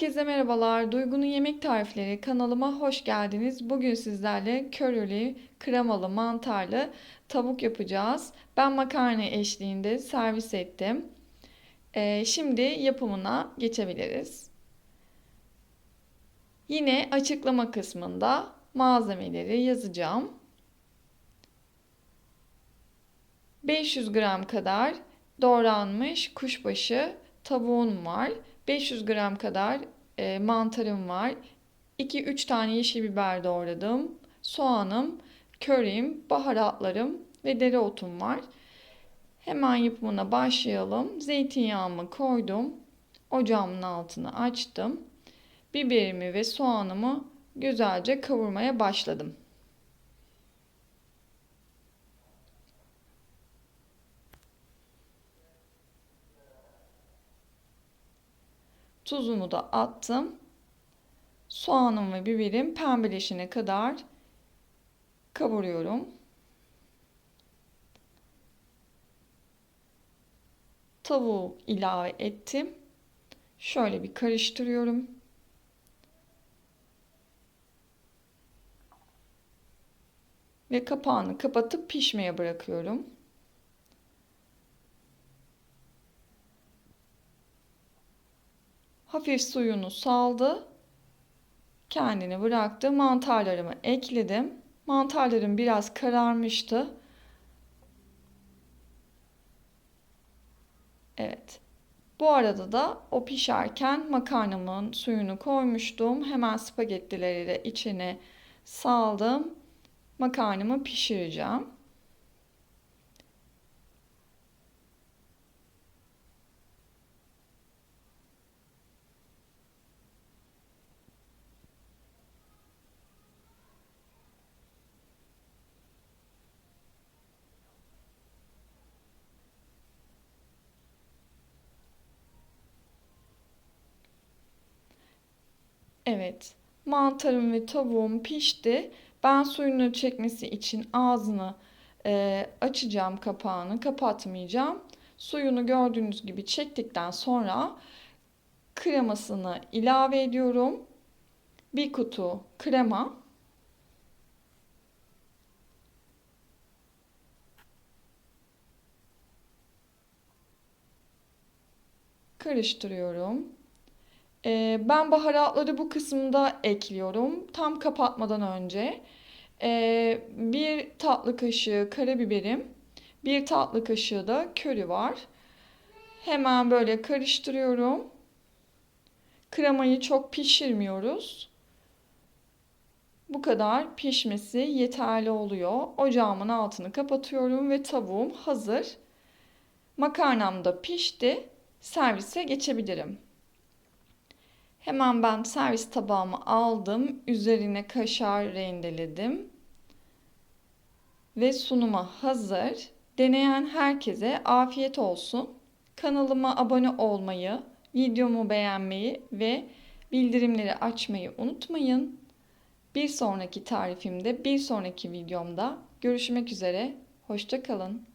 Herkese merhabalar. Duygu'nun yemek tarifleri kanalıma hoş geldiniz. Bugün sizlerle körili, kremalı, mantarlı tavuk yapacağız. Ben makarna eşliğinde servis ettim. Ee, şimdi yapımına geçebiliriz. Yine açıklama kısmında malzemeleri yazacağım. 500 gram kadar doğranmış kuşbaşı tavuğum var. 500 gram kadar e, mantarım var. 2-3 tane yeşil biber doğradım. Soğanım, körim, baharatlarım ve dereotum var. Hemen yapımına başlayalım. Zeytinyağımı koydum. Ocağımın altını açtım. Biberimi ve soğanımı güzelce kavurmaya başladım. Tuzumu da attım. Soğanım ve biberim pembeleşene kadar kavuruyorum. Tavuğu ilave ettim. Şöyle bir karıştırıyorum. Ve kapağını kapatıp pişmeye bırakıyorum. Hafif suyunu saldı. Kendini bıraktı. Mantarlarımı ekledim. Mantarlarım biraz kararmıştı. Evet. Bu arada da o pişerken makarnamın suyunu koymuştum. Hemen spagettileri de içine saldım. Makarnamı pişireceğim. Evet. Mantarım ve tavuğum pişti. Ben suyunu çekmesi için ağzını e, açacağım kapağını. Kapatmayacağım. Suyunu gördüğünüz gibi çektikten sonra kremasını ilave ediyorum. Bir kutu krema. Karıştırıyorum. Ee, ben baharatları bu kısımda ekliyorum. Tam kapatmadan önce. Ee, bir tatlı kaşığı karabiberim. Bir tatlı kaşığı da köri var. Hemen böyle karıştırıyorum. Kremayı çok pişirmiyoruz. Bu kadar pişmesi yeterli oluyor. Ocağımın altını kapatıyorum ve tavuğum hazır. Makarnam da pişti. Servise geçebilirim. Hemen ben servis tabağımı aldım. Üzerine kaşar rendeledim. Ve sunuma hazır. Deneyen herkese afiyet olsun. Kanalıma abone olmayı, videomu beğenmeyi ve bildirimleri açmayı unutmayın. Bir sonraki tarifimde, bir sonraki videomda görüşmek üzere. Hoşça kalın.